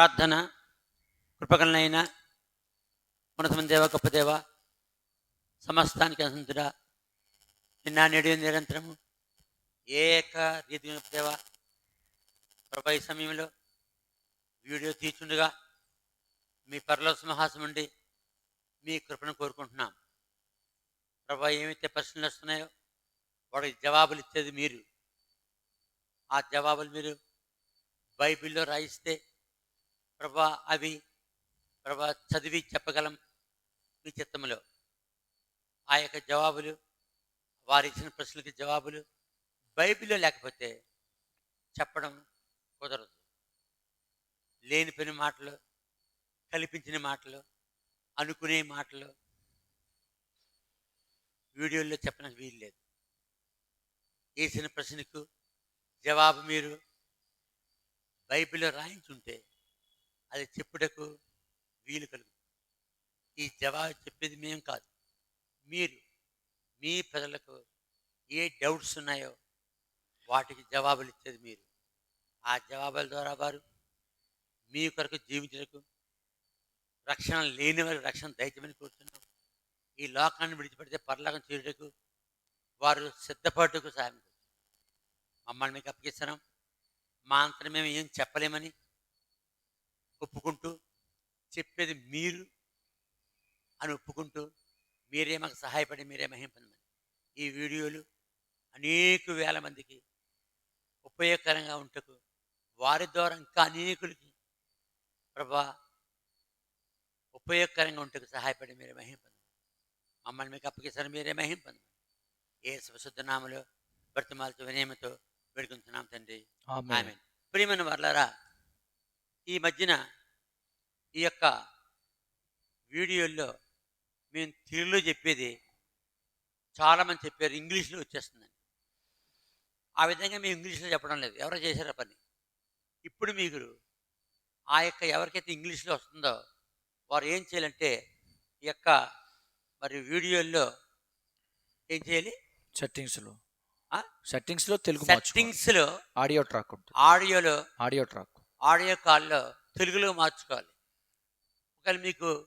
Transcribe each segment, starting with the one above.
ప్రార్థన కృపకలనైన ఉన్నతమైన దేవ గొప్ప దేవ సమస్తానికి అసంతుడా నిన్న నేడు నిరంతరము ఏక రీతి దేవ ప్రభా ఈ సమయంలో వీడియో తీర్చుండగా మీ పరలో సింహాసం ఉండి మీ కృపను కోరుకుంటున్నాం. ప్రభా ఏమైతే ప్రశ్నలు వస్తున్నాయో వాడికి జవాబులు ఇచ్చేది మీరు. ఆ జవాబులు మీరు బైబిల్లో రాయిస్తే ప్రభా అవి ప్రభా చదివి చెప్పగలం మీ చిత్తంలో ఆ యొక్క జవాబులు వారు ఇచ్చిన ప్రశ్నలకి జవాబులు బైబిల్లో లేకపోతే చెప్పడం కుదరదు. లేని పని మాటలు కల్పించిన మాటలు అనుకునే మాటలు వీడియోల్లో చెప్పడానికి వీలు లేదు. వేసిన ప్రశ్నకు జవాబు మీరు బైబిల్లో రాయించుంటే అది చెప్పుటకు వీలు కలుగు. ఈ జవాబు చెప్పేది మేము కాదు. మీరు మీ ప్రజలకు ఏ డౌట్స్ ఉన్నాయో వాటికి జవాబులు ఇచ్చేది మీరు. ఆ జవాబుల ద్వారా వారు మీ కొరకు జీవించటకు రక్షణ లేని వారికి రక్షణ దైత్యమని కోరుతున్నాం ఈ లోకాన్ని విడిచిపెడితే పరలోకం చేయుటకు వారు సిద్ధపడుటకు సాయం మమ్మల్ని మీకు అప్పగిస్తున్నాం. మా అంతరం మేము ఏం చెప్పలేమని ఒప్పుకుంటూ చెప్పేది మీరు అని ఒప్పుకుంటూ మీరే మాకు సహాయపడి మీరే మహింపండి. ఈ వీడియోలు అనేక వేల మందికి ఉపయోగకరంగా ఉంటకు వారి ద్వారా ఇంకా అనేకులకి ప్రభా ఉపయోగకరంగా ఉంటకు సహాయపడి మీరే మహింపండి. మమ్మల్ని మీకు అప్పగిస్తారు మీరే మహింపండి. ఏ నామలో బ్రతమాలతో వినయమతో వేడుకుంటున్నాం తండ్రి. ప్రియమైన వర్లారా ఈ మధ్యన ఈ యొక్క వీడియోల్లో మేము తెలుగులో చెప్పేది చాలామంది చెప్పారు ఇంగ్లీష్లో వచ్చేస్తుందని. ఆ విధంగా మేము ఇంగ్లీష్లో చెప్పడం లేదు. ఎవరో చేశారో పని. ఇప్పుడు మీకు ఆ యొక్క ఎవరికైతే ఇంగ్లీష్లో వస్తుందో వారు ఏం చేయాలంటే ఈ యొక్క మరి వీడియోల్లో ఏం చేయాలి? సెట్టింగ్స్లో. ఆ? సెట్టింగ్స్లో తెలుగు. సెట్టింగ్స్లో ఆడియో ట్రాక్ ఉంటుంది. ఆడియోలో ఆడియో ట్రాక్ ఆడియో కాల్లో తెలుగులో మార్చుకోవాలి. ఒకవేళ మీకు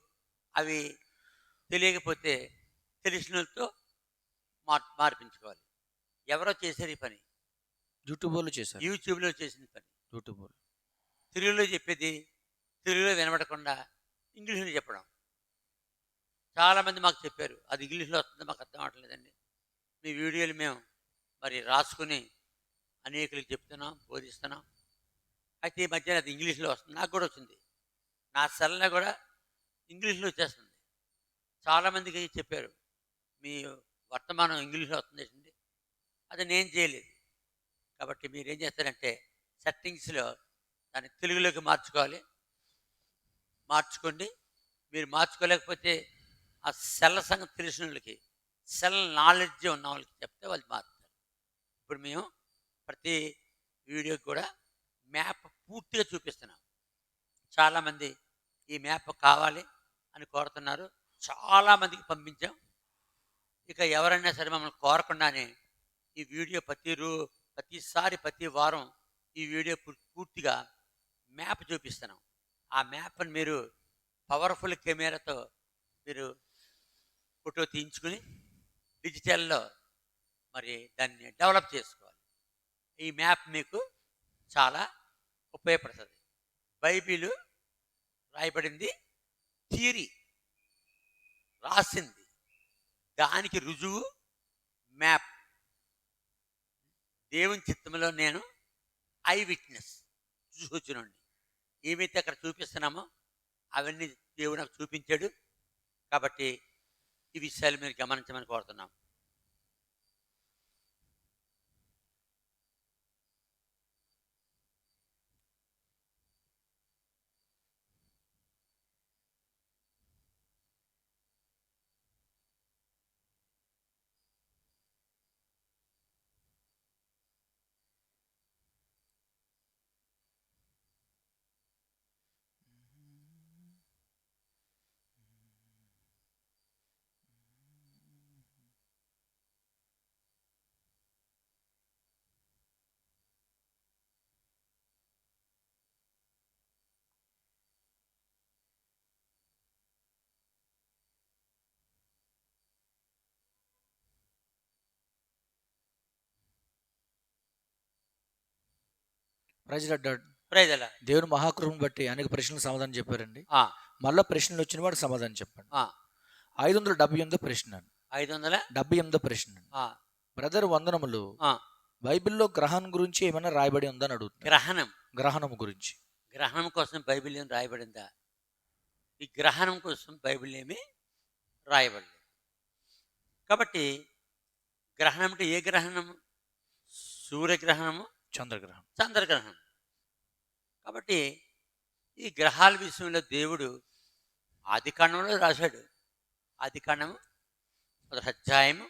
అవి తెలియకపోతే తెలిసిన వాళ్ళతో మార్ మార్పించుకోవాలి. ఎవరో చేశారు ఈ పని. యూట్యూబ్ వాళ్ళు చేశారు. యూట్యూబ్లో చేసిన పని. యూట్యూబ్ తెలుగులో చెప్పేది తెలుగులో వినబడకుండా ఇంగ్లీష్లో చెప్పడం. చాలామంది మాకు చెప్పారు అది ఇంగ్లీష్లో వస్తుంది మాకు అర్థం అవట్లేదండి. మీ వీడియోలు మేము మరి రాసుకుని అనేకులకు చెప్తున్నాం బోధిస్తున్నాం అయితే ఈ మధ్యన అది ఇంగ్లీష్లో వస్తుంది. నాకు కూడా వచ్చింది. నా సెల్లో కూడా ఇంగ్లీష్లో వచ్చేస్తుంది. చాలామందికి చెప్పారు. మీ వర్తమానం ఇంగ్లీష్లో వస్తుంది అది నేను చేయలేదు. కాబట్టి మీరు ఏం చేస్తారంటే సెట్టింగ్స్లో దాన్ని తెలుగులోకి మార్చుకోవాలి. మార్చుకోండి. మీరు మార్చుకోలేకపోతే ఆ సెల్ సంగతి తెలిసిన వాళ్ళకి సెల్ నాలెడ్జ్ ఉన్న వాళ్ళకి చెప్తే వాళ్ళు మారుతారు. ఇప్పుడు మేము ప్రతి వీడియోకి కూడా మ్యాప్ పూర్తిగా చూపిస్తున్నాం. చాలామంది ఈ మ్యాప్ కావాలి అని కోరుతున్నారు. చాలామందికి పంపించాం. ఇక ఎవరైనా సరే మమ్మల్ని కోరకుండానే ఈ వీడియో ప్రతి రో ప్రతిసారి ప్రతి వారం ఈ వీడియో పూర్తిగా మ్యాప్ చూపిస్తున్నాం. ఆ మ్యాప్ని మీరు పవర్ఫుల్ కెమెరాతో మీరు ఫోటో తీయించుకుని డిజిటల్లో మరి దాన్ని డెవలప్ చేసుకోవాలి. ఈ మ్యాప్ మీకు చాలా ఉపయోగపడుతుంది. బైబిల్ రాయబడింది థియరీ రాసింది. దానికి రుజువు మ్యాప్. దేవుని చిత్తంలో నేను ఐ విట్నెస్. చూచునండి ఏమైతే అక్కడ చూపిస్తున్నామో అవన్నీ దేవుడు నాకు చూపించాడు. కాబట్టి ఈ విషయాలు మీరు గమనించమని కోరుతున్నాం. ప్రజల ప్రైజల దేవుని మహాకృపను బట్టి అనేక ప్రశ్నలకు సమాధానం చెప్పారండి. ఆ, మళ్ళీ ప్రశ్నలు వచ్చిన వాడు సమాధానం చెప్పండి. ఐదు వందల డెబ్బై ఎనిమిదో ప్రశ్న ఐదు వందల డెబ్బై ఎనిమిదో ప్రశ్న బ్రదర్ వందనములు బైబిల్లో గ్రహణం గురించి ఏమైనా రాయబడి ఉందని అడుగుతున్నారు గ్రహణం. గ్రహణం గురించి. గ్రహణం కోసం బైబిల్ ఏం రాయబడిందా? ఈ గ్రహణం కోసం బైబిల్ ఏమి రాయబడలేదు. కాబట్టి గ్రహణం అంటే ఏ గ్రహణము? సూర్యగ్రహణము? చంద్రగ్రహణం. చంద్రగ్రహణం. కాబట్టి ఈ గ్రహాల విషయంలో దేవుడు ఆది కాండంలో రాశాడు. ఆది కాండము మొదటి అధ్యాయము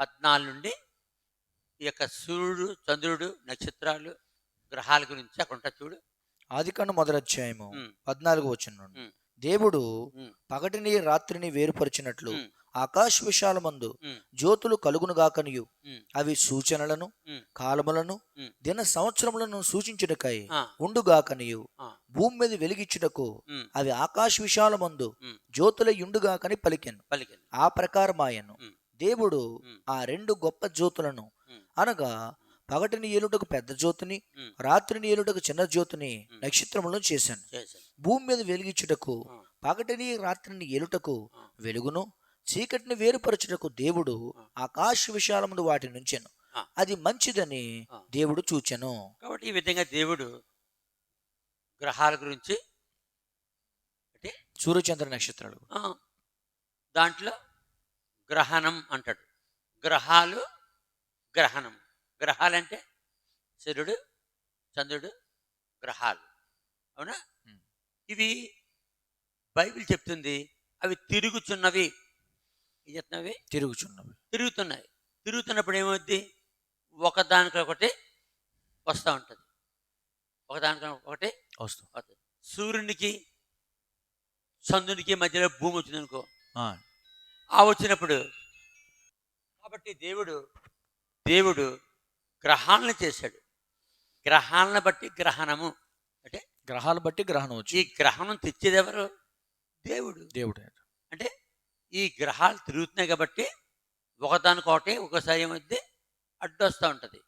పద్నాలుగు నుండి ఈ యొక్క సూర్యుడు చంద్రుడు నక్షత్రాలు గ్రహాల గురించి అక్కడ ఉంటుంది చూడు. ఆదికాండ మొదటి అధ్యాయము పద్నాలుగు వచ్చిన. దేవుడు పగటిని రాత్రిని వేరుపరిచినట్లు ఆకాశ విశాలమందు జ్యోతులు కలుగునుగాకనియు అవి సూచనలను కాలములను. దిన సంవత్సరములను సూచించుటకై ఉండుగాకనియు భూమి మీద వెలిగించుటకు అవి ఆకాశ విశాలమందు ఉమ్. జ్యోతుల ఉండుగాకని పలికెను. పలికింది ఆ ప్రకారమాయను. దేవుడు ఆ రెండు గొప్ప జ్యోతులను అనగా పగటిని ఏలుటకు పెద్ద జ్యోతిని రాత్రిని ఏలుటకు చిన్న జ్యోతిని. నక్షత్రములను చేశాను. భూమి మీద వెలిగించుటకు పగటిని రాత్రిని ఏలుటకు. వెలుగును చీకటిని వేరుపరచుటకు దేవుడు. ఆకాశ విశాలమును వాటి నుంచెను. అది మంచిదని. దేవుడు చూచెను కాబట్టి ఈ విధంగా దేవుడు గ్రహాల గురించి సూర్యచంద్ర నక్షత్రాలు దాంట్లో గ్రహణం అంటాడు గ్రహాలు గ్రహణం గ్రహాలంటే సూర్యుడు చంద్రుడు గ్రహాలు అవునా. ఇవి బైబిల్ చెప్తుంది అవి తిరుగుచున్నవి ఏం చెప్తున్నవి తిరుగుచున్నవి. తిరుగుతున్నాయి. తిరుగుతున్నప్పుడు ఏమవుద్ది? ఒకదానికొకటి వస్తూ ఉంటుంది. ఒకదానికొకటి వస్తూ వస్తుంది. సూర్యునికి చంద్రునికి మధ్యలో భూమి వచ్చింది అనుకో ఆ, వచ్చినప్పుడు కాబట్టి దేవుడు దేవుడు గ్రహాలను చేశాడు. గ్రహాలను బట్టి గ్రహణము. అంటే గ్రహాలు బట్టి గ్రహణం ఈ వచ్చి గ్రహణం తెచ్చేది ఎవరు? దేవుడు. దేవుడే. అంటే ఈ గ్రహాలు తిరుగుతున్నాయి కాబట్టి ఒకదానికొకటి ఒకసారి ఏమవుద్ది అడ్డు వస్తూ ఉంటుంది.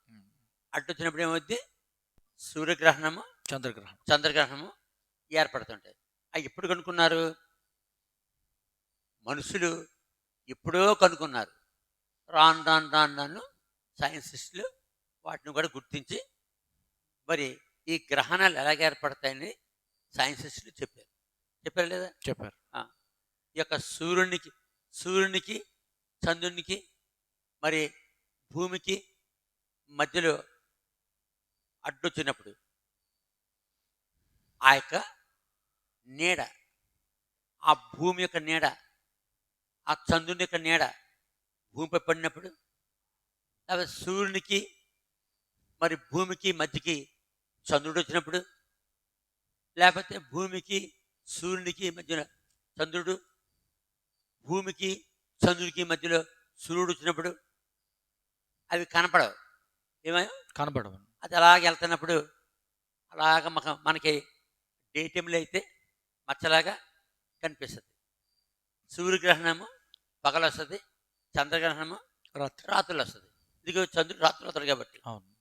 అడ్డు వచ్చినప్పుడు ఏమవుద్ది సూర్యగ్రహణము చంద్రగ్రహణం. చంద్రగ్రహణము ఏర్పడుతుంటాయి. అవి ఎప్పుడు కనుక్కున్నారు? మనుషులు ఎప్పుడో కనుక్కున్నారు. రాను రాను రాను రాను సైన్సిస్టులు వాటిని కూడా గుర్తించి మరి ఈ గ్రహణాలు ఎలాగ ఏర్పడతాయని సైన్సిస్టులు చెప్పారు. చెప్పారు లేదా? చెప్పారు. ఈ యొక్క సూర్యునికి సూర్యునికి చంద్రునికి మరి భూమికి మధ్యలో అడ్డొచ్చినప్పుడు ఆ యొక్క నీడ ఆ భూమి యొక్క నీడ ఆ చంద్రుని యొక్క నీడ భూమిపై పడినప్పుడు లేకపోతే సూర్యునికి మరి భూమికి మధ్యకి చంద్రుడు వచ్చినప్పుడు లేకపోతే భూమికి సూర్యునికి మధ్యలో చంద్రుడు భూమికి చంద్రుడికి మధ్యలో సూర్యుడు వచ్చినప్పుడు అవి కనపడవు. ఏమో కనబడవు అది అలాగ వెళ్తున్నప్పుడు అలాగ మన మనకి డే టైంలో అయితే మచ్చలాగా కనిపిస్తుంది. సూర్యగ్రహణము పగలు వస్తుంది చంద్రగ్రహణము రాత్రి. రాత్రులు వస్తుంది ఇదిగో చంద్రుడు రాత్రులు వస్తాడు కాబట్టి. అవును.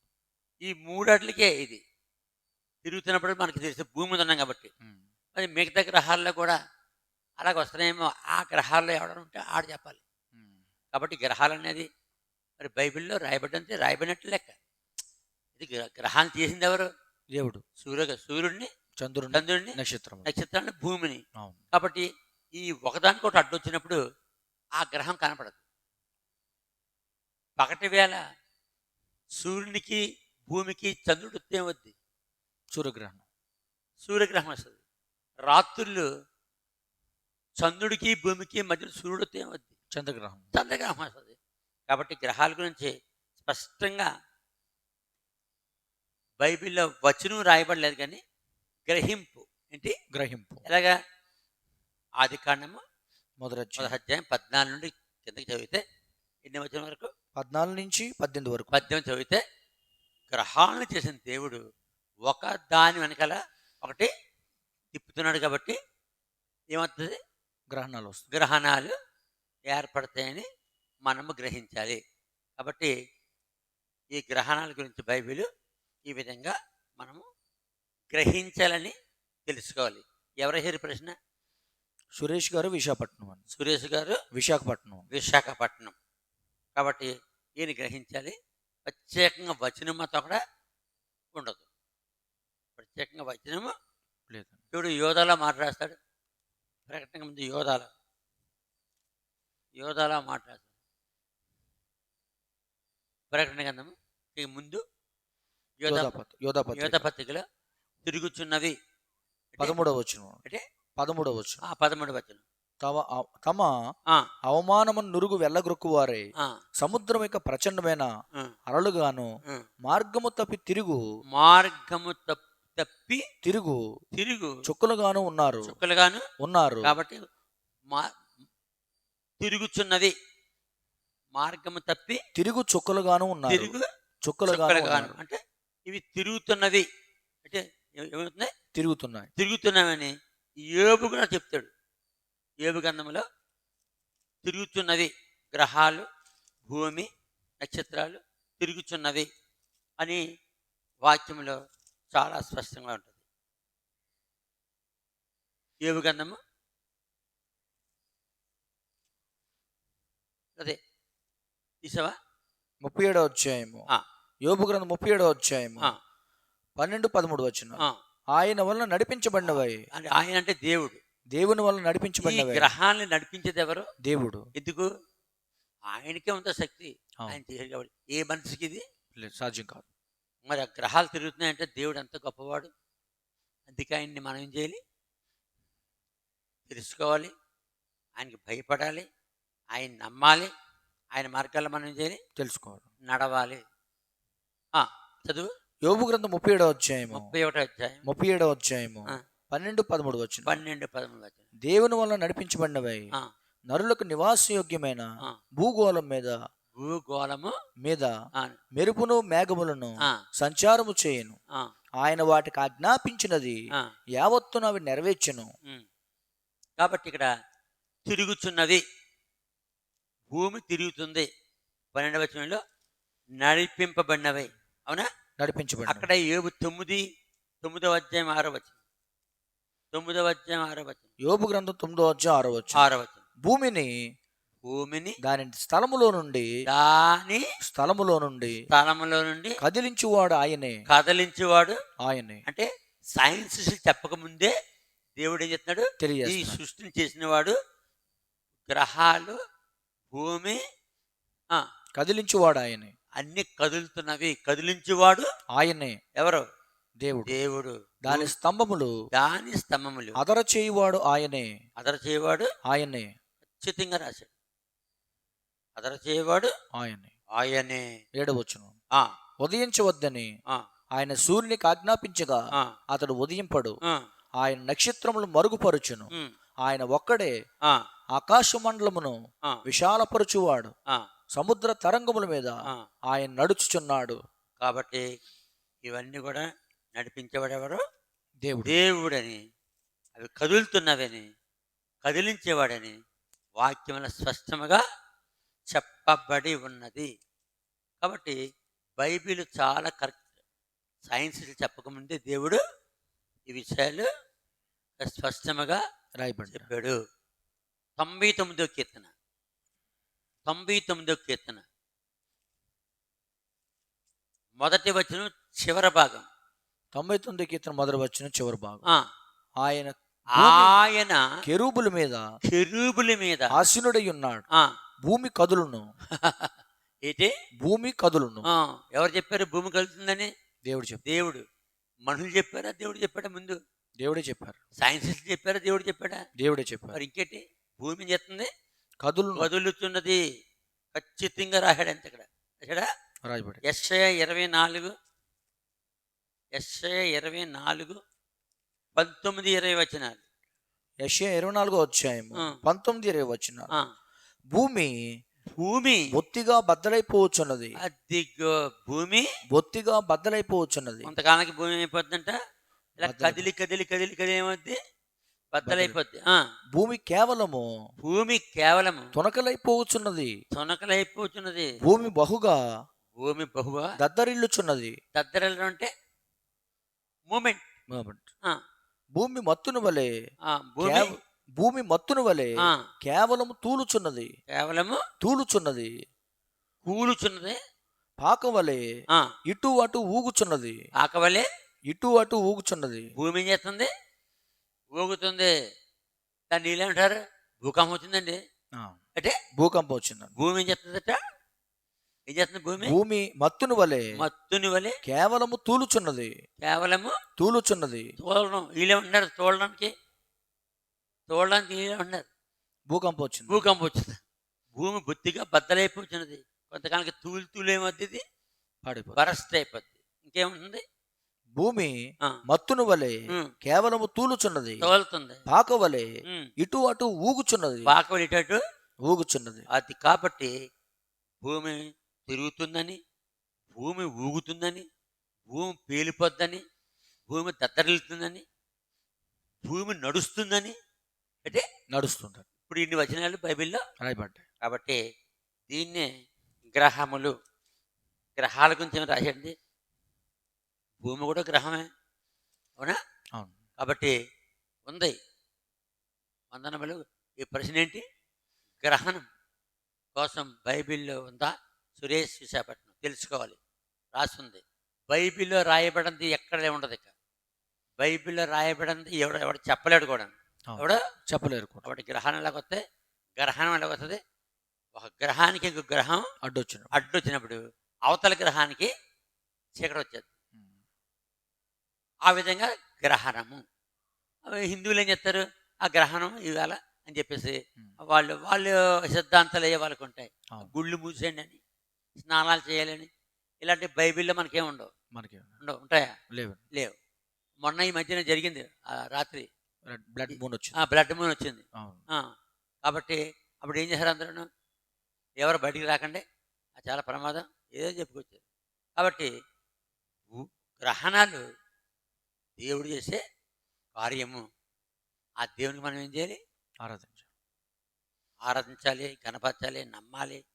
ఈ మూడట్లకే ఇది. తిరుగుతున్నప్పుడు మనకి తెలిసి భూమి మీద ఉన్నాం కాబట్టి. మరి మిగతా గ్రహాల్లో కూడా అలాగ వస్తున్నాయేమో. ఆ గ్రహాల్లో ఎవడ ఉంటే ఆడ చెప్పాలి. కాబట్టి గ్రహాలు అనేది మరి బైబిల్లో రాయబడ్డంతే రాయబడినట్టు లెక్క. ఇది గ్ర- గ్రహాలు చేసింది ఎవరు? దేవుడు. సూర్య సూర్యుడిని చంద్రుని చంద్రుడిని నక్షత్రం నక్షత్రాన్ని భూమిని. కాబట్టి ఈ ఒకదానికొకటి అడ్డు వచ్చినప్పుడు ఆ గ్రహం కనపడదు. పగటి వేళ సూర్యునికి భూమికి చంద్రుడు వస్తే వద్ది? సూర్యగ్రహణం. సూర్యగ్రహం వస్తుంది. రాత్రులు చంద్రుడికి భూమికి మధ్యలో సూర్యుడు వస్తే వద్ది చంద్రగ్రహణం చంద్రగ్రహం వస్తుంది. కాబట్టి గ్రహాల గురించి స్పష్టంగా బైబిల్లో వచనం రాయబడలేదు కానీ గ్రహింపు ఏంటి? గ్రహింపు. ఎలాగా? ఆది కాండము మొదటి అధ్యాయం. పద్నాలుగు నుండి కిందకి చదివితే ఎన్ని వచనం వరకు? పద్నాలుగు నుంచి పద్దెనిమిది వరకు. పద్యం చదివితే గ్రహాలను చేసిన దేవుడు ఒక దాని వెనకాల ఒకటి తిప్పుతున్నాడు కాబట్టి ఏమవుతుంది? గ్రహణాలు వస్తాయి గ్రహణాలు ఏర్పడతాయని మనము గ్రహించాలి. కాబట్టి ఈ గ్రహణాల గురించి బైబిల్ ఈ విధంగా మనము గ్రహించాలని తెలుసుకోవాలి. ఎవరు హెరి ప్రశ్న? సురేష్ గారు విశాఖపట్నం అని సురేష్ గారు విశాఖపట్నం. విశాఖపట్నం. కాబట్టి ఈయన గ్రహించాలి. ప్రత్యేకంగా వచనమతో కూడా ఉండదు. ప్రత్యేకంగా వచనము లేదు. ఇప్పుడు యోధాలో మాట రాస్తాడు. ప్రకటన ముందు యోధాలో యోధాలో మాట రాస్తాడు ప్రకటన గ్రంథము ముందు యోధ పత్రికలో తిరుగుచున్నది అంటే- పదమూడవ వచ్చిన అంటే పదమూడవ వచ్చిన ఆ పదమూడు వచనం. తమ తమ అవమానమును నురుగు వెళ్ళగొక్కువారే సముద్రం యొక్క ప్రచండమైన అరలుగాను. మార్గము తప్పి తిరుగు. మార్గము తప్- తప్పి తిరుగు. తిరుగు. చుక్కలుగాను ఉన్నారు. చుక్కలుగాను ఉన్నారు. కాబట్టి మా తిరుగుచున్నది. మార్గము తప్పి తిరుగు చుక్కలుగాను ఉన్నారు. తిరుగు చుక్కలుగాను. అంటే ఇవి తిరుగుతున్నది. అంటే ఏ- ఏమవుతుంది తిరుగుతున్నాయి. తిరుగుతున్నామని ఏబు కూడా చెప్తాడు. ఏబు గంధములో తిరుగుతున్నది గ్రహాలు భూమి నక్షత్రాలు తిరుగుచున్నది అని వాక్యంలో చాలా స్పష్టంగా ఉంటుంది. ఏబు గంధము అదే. తీసావా? ముప్పై ఏడో అధ్యాయము. ఆ. యోబు గ్రంథం ముప్పై ఏడో అధ్యాయము. పన్నెండు పదమూడు వచ్చిన. ఆయన వలన నడిపించబడినవై? అంటే ఆయన అంటే దేవుడు. దేవుని వలన ఈ నడిపించబడినవై గ్రహాన్ని నడిపించేది ఎవరు? దేవుడు. ఎందుకు? ఆయనకే ఉందా శక్తి. ఆయన ఏ మనిషికి ఇది? సాధ్యం కాదు. మరి ఆ గ్రహాలు తిరుగుతున్నాయంటే దేవుడు ఎంత గొప్పవాడు? అందుకే ఆయన్ని మనం ఏం చేయాలి? తెలుసుకోవాలి ఆయనకి భయపడాలి ఆయన నమ్మాలి ఆయన మార్గాల్లో మనం ఏం చేయాలి? తెలుసుకోవాలి. నడవాలి. చదువు? యోబు గ్రంథం ముప్పై ఏడో అధ్యాయము. ముప్పై ఒకటో అధ్యాయం. ముప్పై ఏడో అధ్యాయము. పన్నెండు పదమూడు వచ్చిన పన్నెండు పదమూడు వచ్చిన దేవుని వలన నడిపించబడినవై నరులకు నివాసయోగ్యమైన. భూగోళం మీద భూగోళము మీద మెరుపును మేఘములను సంచారము చేయను. ఆయన వాటికి ఆజ్ఞాపించినది ఆ. యావత్తును అవి నెరవేర్చెను. కాబట్టి ఇక్కడ తిరుగుచున్నది భూమి తిరుగుతుంది. పన్నెండవ వచనంలో నడిపింపబడినవి. అవునా? నడిపించబడి అక్కడ ఏబు తొమ్మిది తొమ్మిదవ అధ్యాయం ఆరో వచనం. తొమ్మిదవ అధ్యాయం ఆరో వచనం. యోబు గ్రంథం తొమ్మిదో అధ్యాయం ఆరో వచ్చు ఆరో వచనం. భూమిని భూమిని దాని స్థలములో నుండి దాని స్థలములో నుండి స్థలములో నుండి కదిలించువాడు ఆయనే. కదలించేవాడు ఆయనే. అంటే సైన్స్ చెప్పక ముందే దేవుడు ఏం చెప్తున్నాడు ఈ సృష్టిని చేసినవాడు గ్రహాలు భూమి ఆ, కదిలించువాడు ఆయనే. అన్ని కదులుతున్నవి. కదిలించేవాడు ఆయనే. ఎవరు? దేవుడు. దేవుడు. దాని స్తంభములు దాని స్తంభములు. అదర చేయువాడు ఆయనే. అదర చేయవాడు ఆయనే. ఖచ్చితంగా రాశాడు. అదర చేయవాడు ఆయనే. ఆయనే. ఏడవచ్చును ఆ, ఉదయించవద్దని ఆ, ఆయన సూర్యునికి ఆజ్ఞాపించగా అతడు ఉదయింపడు. ఆయన నక్షత్రములు మరుగుపరుచును. ఆయన ఒక్కడే ఆ, ఆకాశ మండలమును విశాలపరచువాడు. ఆ, సముద్ర తరంగముల మీద. ఆయన నడుచుచున్నాడు. కాబట్టి ఇవన్నీ కూడా నడిపించేవాడెవరు? దేవుడు. దేవుడని. అవి కదులుతున్నవని కదిలించేవాడని వాక్యముల స్పష్టముగా చెప్పబడి ఉన్నది. కాబట్టి బైబిల్ చాలా కరెక్ట్ సైన్స్ చెప్పకముందే దేవుడు ఈ విషయాలు స్పష్టముగా రాయబడి చెప్పాడు. తొంభై తొమ్మిదో కీర్తన. తొంభై తొమ్మిదో కీర్తన. మొదటి వచనం చివరి భాగం. తొంభై తొమ్మిది కీర్తన మొదటి వచ్చిన చివరి భాగం. ఆయన ఆయన కెరూబుల మీద కెరూబుల మీద ఆసీనుడై ఉన్నాడు. ఆ, భూమి కదులును. ఏంటి? భూమి కదులును. ఎవరు చెప్పారు భూమి కలుగుతుందని దేవుడు చెప్పారు. దేవుడు. మనుషులు చెప్పారా? దేవుడు చెప్పాడా ముందు? దేవుడే చెప్పారు. సైన్సిస్ట్ చెప్పారా? దేవుడు చెప్పాడా? దేవుడే చెప్పారు. ఇంకేంటి? భూమి ఏం చేస్తుంది కదులును. కదులుతున్నది. ఖచ్చితంగా రాశాడు అంతే ఇక్కడ. రాయబడి. ఎస్ఐ ఇరవై నాలుగు. ఎస్ఐ ఇరవై నాలుగు. పంతొమ్మిది ఇరవై వచనాలు. యెషయా ఇరవై నాలుగో ఆ. పంతొమ్మిది ఇరవై వచ్చిన ఆ, భూమి భూమి బొత్తిగా బద్దలైపోవచ్చున్నది. అదిగో భూమి. బొత్తిగా బద్దలైపోవచ్చున్నది. కొంతకాలానికి భూమి అయిపోద్దంట ఇలా కదిలి కదిలి కదిలి కదిలి ఏమవుద్ది? బద్దలైపోద్ది. ఆ, భూమి కేవలము భూమి కేవలం తొనకలైపోవచ్చున్నది. తొనకలైపోతున్నది భూమి బహుగా భూమి బహుగా దద్దరిల్లుచున్నది. దద్దరలు అంటే భూమి మత్తును వలె ఆ, భూమి భూమి మత్తును వలె కేవలం తూలుచున్నది. కేవలము తూలుచున్నది. కూలుచున్నది. పాక వలె ఇటు అటు ఊగుచున్నది. ఆకవలే ఇటు అటు ఊగుచున్నది. భూమి ఏం చేస్తుంది? ఊగుతుంది. దాన్ని నీళ్ళేమంటారు భూకంపం వచ్చిందండి. అంటే భూకంపం వచ్చిందండి. భూమి ఏం చేస్తుందట ఏం చేస్తుంది భూమి? భూమి మత్తును వలె మత్తుని వలె కేవలము తూలుచున్నది. కేవలము తూలుచున్నది. తోలడం. వీళ్ళే ఉన్నారు తోలడానికి వీళ్ళే ఉన్నారు భూకంపం వచ్చింది. భూకంపం వచ్చింది. భూమి బొత్తిగా బద్దలైపోతున్నది కొంతకాలానికి తూలు తూలు ఏమవుతుంది పాడిపోతుంది. బరస్ట్ అయిపోద్ది ఇంకేముంటుంది? భూమి మత్తును వలె కేవలము తూలుచున్నది. తోలుతుంది. పాక వలె ఇటు అటు ఊగుచున్నది. బాగా వెళ్ళేటట్టు ఊగుచున్నది. అది కాబట్టి భూమి తిరుగుతుందని భూమి ఊగుతుందని భూమి పేలిపోద్దని భూమి దత్తరిల్లుతుందని భూమి నడుస్తుందని అంటే నడుస్తుంది ఇప్పుడు ఇన్ని వచనాలు బైబిల్లో రాయబడ్డాయి. కాబట్టి దీన్నే గ్రహములు గ్రహాల గురించి ఏమి రాశాడండి. భూమి కూడా గ్రహమే అవునా? అవును. కాబట్టి ఉంది. వందనములు. ఈ ప్రశ్న ఏంటి? గ్రహణం కోసం బైబిల్లో ఉందా? సురేష్ విశాఖపట్నం తెలుసుకోవాలి. రాస్తుంది బైబిల్లో రాయబడింది ఎక్కడే ఉండదు ఇక. బైబిల్లో రాయబడింది ఎవడ ఎవడు చెప్పలేడు కూడా. ఎవడో? చెప్పలేరు కాబట్టి గ్రహణం ఎలాగొస్తే గ్రహణం ఎలాగొస్తుంది ఒక గ్రహానికి ఇంకో గ్రహం అడ్డొచ్చిన అడ్డు వచ్చినప్పుడు అవతల గ్రహానికి చీకటి వచ్చేది ఆ విధంగా గ్రహణము. హిందువులు ఏం చెప్తారు ఆ గ్రహణం ఇవాళ అని చెప్పేసి వాళ్ళు వాళ్ళు సిద్ధాంతాలు అయ్యే వాళ్ళకు ఉంటాయి. గుళ్ళు మూసేయండి అని స్నానాలు చేయాలని ఇలాంటి బైబిల్లో మనకేం ఉండవు. మనకి ఉండవు. ఉంటాయా? లేవు. లేవు. మొన్న ఈ మధ్యన జరిగింది. ఆ రాత్రి బ్లడ్ మూన్ వచ్చింది. ఆ బ్లడ్ మూన్ వచ్చింది. కాబట్టి అప్పుడు ఏం చేశారు అందరూ ఎవరు బయటికి రాకండి. అది చాలా ప్రమాదం. ఏదో చెప్పుకొచ్చారు. కాబట్టి గ్రహణాలు దేవుడు చేసే కార్యము. ఆ దేవునికి మనం ఏం చేయాలి? ఆరాధించాలి. ఆరాధించాలి కనపరచాలి నమ్మాలి.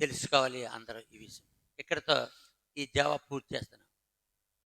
తెలుసుకోవాలి అందరూ ఈ విషయం. ఇక్కడితో ఈ జవాబు పూర్తి చేస్తున్నాం.